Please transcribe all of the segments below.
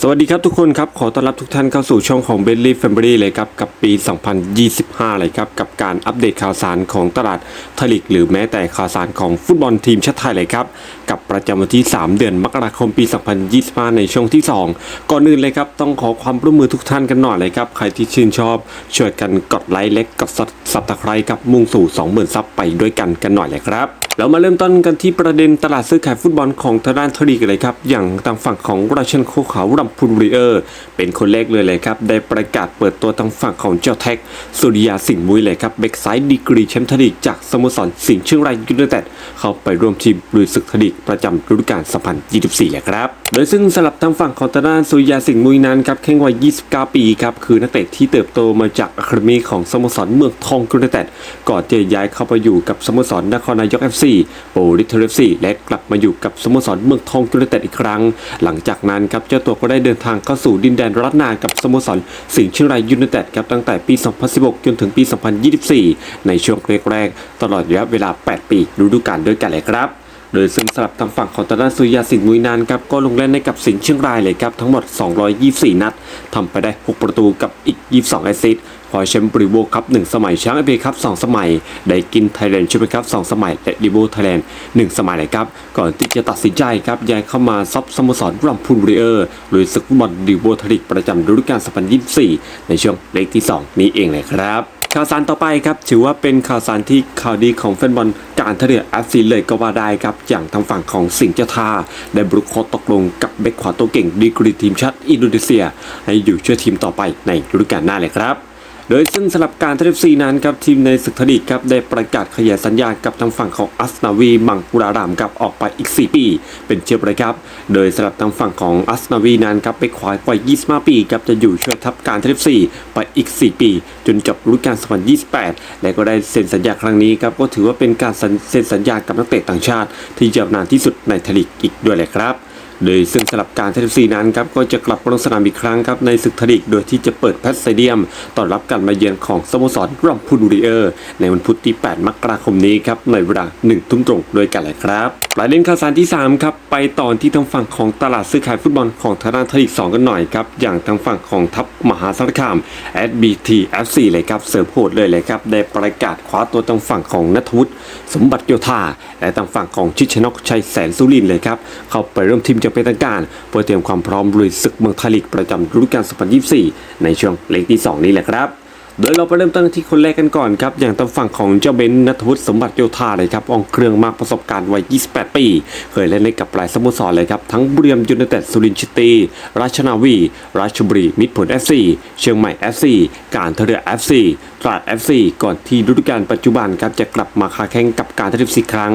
สวัสดีครับทุกคนครับ ขอต้อนรับทุกท่านเข้าสู่ช่องของ b e n l y Family เลยครับ กับปี 2025 เลยครับ กับการอัปเดตข่าวสารของตลาดทลีกหรือแม้แต่ข่าวสารของฟุตบอลทีมชาติไทยเลยครับ กับประจำวันที่ 3 เดือนมกราคมปี 2025 ในช่วงที่ 2 ก่อนอื่นเลยครับ ต้องขอความร่วมมือทุกท่านกันหน่อยเลยครับ ใครที่ชื่นชอบช่วยกันกดไลค์และกดซับสไครต์กับมุ่งสู่ 20,000 ซับไปด้วยกันกันหน่อยเลยครับ เรามาเริ่มต้นกันที่ประเด็นตลาดซื้อขายฟุตบอลของทางด้านทลีกันเลยครับ อย่างทางฝั่งของราชันโคขาวรำพูนบุรีเออร์ เป็นคนแรกเลยเลยครับ ได้ประกาศเปิดตัวทางฝั่งของเจ้าแท็ก สุริยาสิงห์มุ้ยเลยครับเบ็กไซด์ดีกรีแชมป์ทลีกจากสโมสรสิงห์เชียงรายยูไนเต็ดเข้าไปร่วมทีมลุยศึกทลีกประจำฤดูกาล2024เลยครับ โดยซึ่งสลับทางฝั่งของทางด้านสุริยาสิงห์มุ้ยนั้นครับแข่งวัย 29 ปีครับคือนักเตะที่เติบโตมาจากอะคาเดมีของสโมสรเมืองทองยูไนเต็ดก่อนจะย้ายเข้าไปอยู่กับสโมสรนครนายก FC โปริเทอร์ FC และกลับมาอยู่กับสโมสรเมืองทองยูไนเต็ดอีกครั้ง หลังจากนั้นครับเจ้าตัวก็ได้เดินทางเข้าสู่ดินแดนรัตนากับสโมสรสิงห์เชียงรายยูไนเต็ดครับตั้งแต่ปี 2016 จนถึงปี 2024 ในช่วงแรกๆตลอดระยะเวลา 8 ปีฤดูกาลด้วยกันเลยครับโดยซึ่งสลับทางฝั่งของตาด้านสุริยาสิงห์มุยนานครับก็ลงเล่นให้กับสิงห์เชียงรายเลยครับทั้งหมด 224 นัดทำไปได้ 6 ประตูกับอีก 22 แอสซิสต์คว้าแชมป์บริโวครับ1สมัยช้างเอเครับ2สมัย ได้กินไทยแลนด์แชมเปี้ยนครับ2สมัย และดิโวไทยแลนด์1สมัยเลยครับ ก่อนที่จะตัดสินใจครับย้ายเข้ามาซับสโมสรรัมพูนบุรีเออร์ลุยศึกฟุตบอลดิโวทยลีกประจำฤดูกาล2024 ในช่วงเลขที่ 2 นี้เองเลยครับข่าวสารต่อไปครับถือว่าเป็นข่าวสารที่ข่าวดีของแฟนบอลการท่าเรือแอฟซีเลยก็ว่าได้ครับอย่างทางฝั่งของสิงห์เจ้าท่าได้บรุกโคตกลงกับเบคขวาตัวเก่งดีกรีทีมชาติอินโดนีเซีย ให้อยู่ช่วยทีมต่อไปในฤดูกาลหน้าเลยครับ โดยซึ่งสำหรับการเทฟซีนั้นครับทีมในศึกทลีกครับได้ประกาศขยายสัญญากับทางฝั่งของอัสนาวีมังกุรารามครับออกไปอีก 4 ปี เป็นเชียบเลยครับ โดยสำหรับทางฝั่งของอัสนาวีนั้นครับไปขวายกว่า 25 ปีครับจะอยู่ช่วยทัพการเทฟซีไปอีก 4 ปี จนจบฤดูกาล 2028 และก็ได้เซ็นสัญญาครั้งนี้ครับก็ถือว่าเป็นการเซ็นสัญญากับนักเตะต่างชาติ ที่ยาวนานที่สุดในทลีกอีกด้วยเลยครับ โดยซึ่งสลับการเทนซีนั้นครับก็จะกลับลงสนามอีกครั้งครับในศึกทลีกโดยที่จะเปิดแพสเตเดียมต้อนรับการมาเยือนของสโมสรรัมพูนบุรีเออร์ในวันพุธที่ 8 มกราคมนี้ครับในเวลา1ทุ่มตรงโดยกันเลยครับประเด็นข่าวสารที่ 3 ครับ ไปต่อที่ทางฝั่งของตลาดซื้อขายฟุตบอลของทางด้านทลีก2กันหน่อยครับ อย่างทางฝั่งของทัพมหาสารคาม SBT FC เลยครับเสริมโหดเลยเลยครับได้ประกาศคว้าตัวทางฝั่งของนัทวุฒิสมบัติโยธาและทางฝั่งของชิชนกชัยแสนสุรินเลยครับเข้าไปร่วมทีมจะเป็นทางการเพื่อเตรียมความพร้อมลุยศึกเมืองไทยลีกประจำฤดูกาล 2024 ในช่วงเลขที่ 2 นี้แหละครับโดยเราไปเริ่มต้นที่คนแรกกันก่อนครับ อย่างทางฝั่งของเจ้าเบนนัทวุฒิสมบัติโยธาเลยครับอองเครื่องมากประสบการณ์วัย 28 ปี เคยเล่นในกับหลายสโมสรเลยครับ ทั้งบุรีรัมย์ยูไนเต็ดสุรินทร์ชิตี ราชนาวี ราชบุรี มิตรผล FC เชียงใหม่ FC การท่าเรือ FC ตราด FC ก่อนที่ฤดูกาลปัจจุบันครับจะกลับมาคาแข่งกับการท่าเรืออีกครั้ง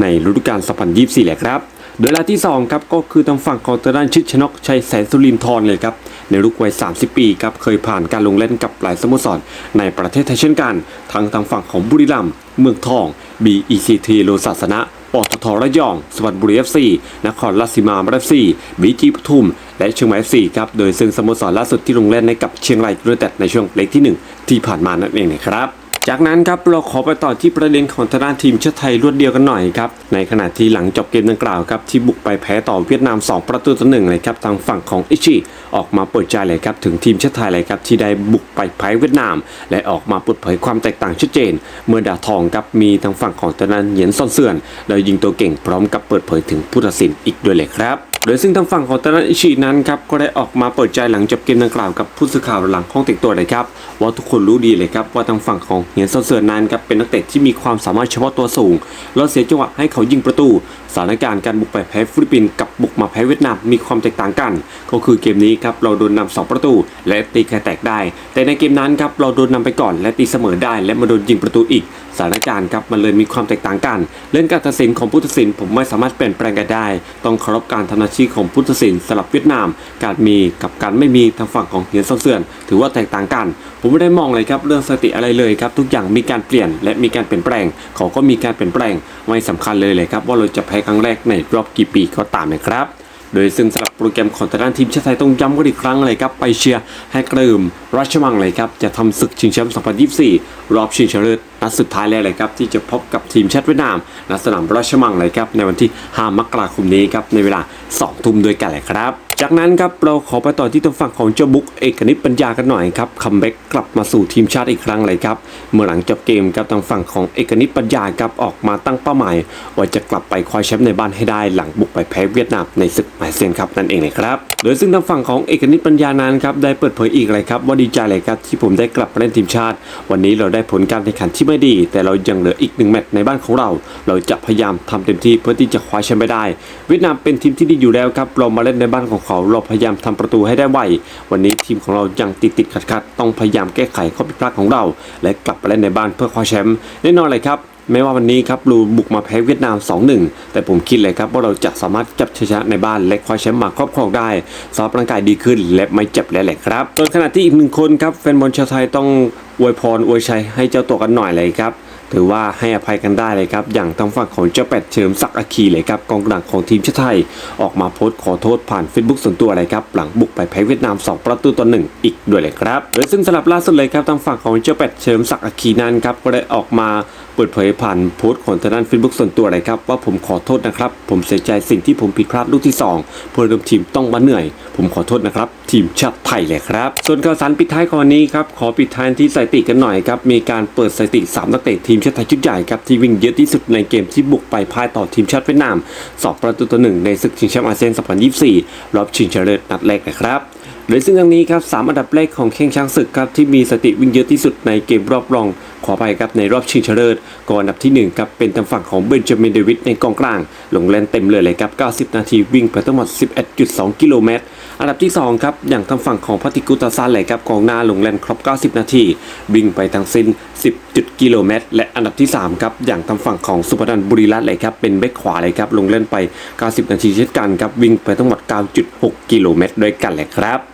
ในฤดูกาล 2024แหละครับ โดยรายที่2ครับก็คือทางฝั่งของทางด้านชิดชนกชัยแสนสุรินทร์เลยครับในรุ่นวัย 30 ปีครับเคยผ่านการลงเล่นกับหลายสโมสร ในประเทศไทยเช่นกัน ทั้งทางฝั่งของบุรีรัมย์เมืองทอง BECT โลศาสนะปตทระยอง สวัสดิ์บุรี FC นครราชสีมาเอฟซีบีจีปทุม และเชียงใหม่ FC ครับ โดยซึ่งสโมสรล่าสุดที่ลงเล่นในกับเชียงรายยูไนเต็ดในช่วงเล็กที่ 1 ที่ผ่านมานั่นเองนะครับ จากนั้นครับเราขอไปต่อที่ประเด็นของทางด้านทีมชาติไทยรวดเดียวกันหน่อยครับในขณะที่หลังจบเกมดังกล่าวครับที่บุกไปแพ้ต่อเวียดนาม 2 ประตูต่อหนึ่งเลยครับทางฝั่งของอิชิออกมาเปิดใจเลยครับถึงทีมชาติไทยเลยครับที่ได้บุกไปแพ้เวียดนาม และออกมาเปิดเผยความแตกต่างชัดเจน เมื่อดาทองครับมีทางฝั่งของทางด้านเหยียนซ่อนเสื่อนโดยยิงตัวเก่งพร้อมกับเปิดเผยถึงผู้ตัดสินอีกด้วยเลยครับ โดยซึ่งทางฝั่งของตานอิชินั้นครับก็ได้ออกมาเปิดใจหลังจบเกมดังกล่าวกับผู้สื่อข่าวหลังห้องแต่งตัวเลยครับว่าทุกคนรู้ดีเลยครับว่าทางฝั่งของเหียนซอนเซินนั้นครับเป็นนักเตะที่มีความสามารถเฉพาะตัวสูงแล้วเสียจังหวะให้เขายิงประตูสถานการณ์การบุกไปแพ้ฟิลิปปินส์กับบุกมาแพ้เวียดนามมีความแตกต่างกัน ก็คือเกมนี้ครับเราโดนนำสองประตู และตีแค่แตกได้ แต่ในเกมนั้นครับเราโดนนำไปก่อนและตีเสมอได้ และมาโดนยิงประตูอีกสถานการณ์ครับมันเลยมีความแตกต่างกันเล่นการตัดสินของผู้ตัดสินผมไม่สามารถเปลี่ยนแปลงกันได้ ต้องเคารพการทำหน้าที่ของผู้ตัดสินสำหรับเวียดนาม การมีกับการไม่มีทางฝั่งของเหียนซ่อนเสื่อน ถือว่าแตกต่างกัน ผมไม่ได้มองเลยครับเรื่องสติอะไรเลยครับทุกอย่างมีการเปลี่ยนและมีการเปลี่ยนแปลง เขาก็มีการเปลี่ยนแปลงไม่สำคัญเลยเลยครับว่าเราจะแพ้ครั้งแรกในรอบกี่ปีก็ตามนะครับ โดยซึ่งสำหรับโปรแกรมของทางด้านทีมชาติไทยต้องย้ำกันอีกครั้งเลยครับ ไปเชียร์ให้กระหึ่มราชมังเลยครับ จะทำศึกชิงแชมป์ 2024 รอบชิงชนะเลิศนัดสุดท้ายแล้วเลยครับ ที่จะพบกับทีมชาติเวียดนามณสนามราชมังเลยครับในวันที่ 5 มกราคมนี้ครับในเวลา 2 ทุ่มด้วยกันเลยครับ จากนั้นครับเราขอไปต่อที่ทางฝั่งของเจ้าบุ๊กเอกนิตปัญญากันหน่อยครับคัมแบ็กกลับมาสู่ทีมชาติอีกครั้งเลยครับเมื่อหลังจบเกมครับทางฝั่งของเอกนิตปัญญาครับออกมาตั้งเป้าหมายว่าจะกลับไปคว้าแชมป์ในบ้านให้ได้หลังบุกไปแพ้เวียดนามในศึกอาเซียนครับนั่นเองเลยครับโดยซึ่งทางฝั่งของเอกนิตปัญญานั้นครับได้เปิดเผยอีกเลยครับว่าดีใจเลยครับที่ผมได้กลับมาเล่นทีมชาติ วันนี้เราได้ผลการแข่งขันที่ไม่ดี แต่เรายังเหลืออีกหนึ่งแมตช์ในบ้านของเรา เราจะพยายามทำเต็มที่เพื่อที่จะคว้าแชมป์ไปได้ เวียดนามเป็นทีมที่ดีอยู่แล้วครับเรามาเล่นในบ้านของเขาเราพยายามทำประตูให้ได้ไว วันนี้ทีมของเรายังติดติดขัดขัดต้องพยายามแก้ไขข้อผิดพลาดของเรา และกลับมาเล่นในบ้านเพื่อคว้าแชมป์แน่นอนเลยครับแม้ว่าวันนี้ครับเราบุกมาแพ้เวียดนาม 2-1 แต่ผมคิดเลยครับว่าเราจะสามารถจับชัยชนะในบ้านและคว้าแชมป์มาครอบครองได้สภาพร่างกายดีขึ้นและไม่เจ็บแล้วแหละครับส่วนขณะที่อีกหนึ่งคนครับแฟนบอลชาวไทยต้องอวยพรอวยชัยให้เจ้าตัวกันหน่อยเลยครับ ถือว่าให้อภัยกันได้เลยครับ อย่างทางฝั่งของเจ้าเป็ดเฉิมศักดิ์อาคีเลยครับกองกลางของทีมชาติไทย ออกมาโพสต์ขอโทษผ่าน Facebook ส่วนตัวเลยครับ หลังบุกไปแพ้เวียดนาม 2 ประตูต่อหนึ่งอีกด้วยเลยครับโดยซึ่งสลับล่าสุดเลยครับทางฝั่งของเจ้าเป็ดเฉิมศักดิ์อาคีนั้นครับก็ได้ออกมาเปิดเผยผ่านโพสต์ของทางด้าน Facebook ส่วนตัวเลยครับว่าผมขอโทษนะครับ ผมเสียใจสิ่งที่ผมผิดพลาดลูกที่สองเพื่อนร่วมทีมต้องมาเหนื่อย ผมขอโทษนะครับ ทีมชาติไทยเลยครับ ส่วนข่าวสารปิดท้ายของวันนี้ครับ ขอปิดท้ายที่สถิติกันหน่อยครับ มีการเปิดสถิติ3นักเตะทีมชาติไทยชุดใหญ่ครับที่วิ่งเยอะที่สุดในเกมที่บุกไปพ่ายต่อทีมชาติเวียดนาม 2 ประตูต่อหนึ่งในศึกชิงแชมป์อาเซียน 2024 รอบชิงชนะเลิศนัดแรกนะครับโดยซึ่งทางนี้ครับสามอันดับแรกของเข่งช้างศึกครับที่มีสถิติวิ่งเยอะที่สุดในเกมรอบรอง ขอไปครับในรอบชิงชนะเลิศก่อนอันดับที่หนึ่งครับเป็นทางฝั่งของเบนจามินเดวิดในกองกลาง ลงเล่นเต็มเลยเลยครับ 90 นาทีวิ่งไปทั้งหมด 11.2 กิโลเมตร อันดับที่ 2 ครับ อย่างทางฝั่งของพัติกุตาซันเลยครับกองหน้าลงเล่นครบ 90 นาที วิ่งไปทั้งสิ้น 10จุดกิโลเมตร และอันดับที่ 3 ครับ อย่างทางฝั่งของสุพนันบุรีรัตน์เลยครับเป็นแบ็คขวาเลยครับลงเล่นไป 90 นาทีเช่นกันครับวิ่งไปทั้งหมด 9.6 กิโลเมตร ด้วยกันเลยครับ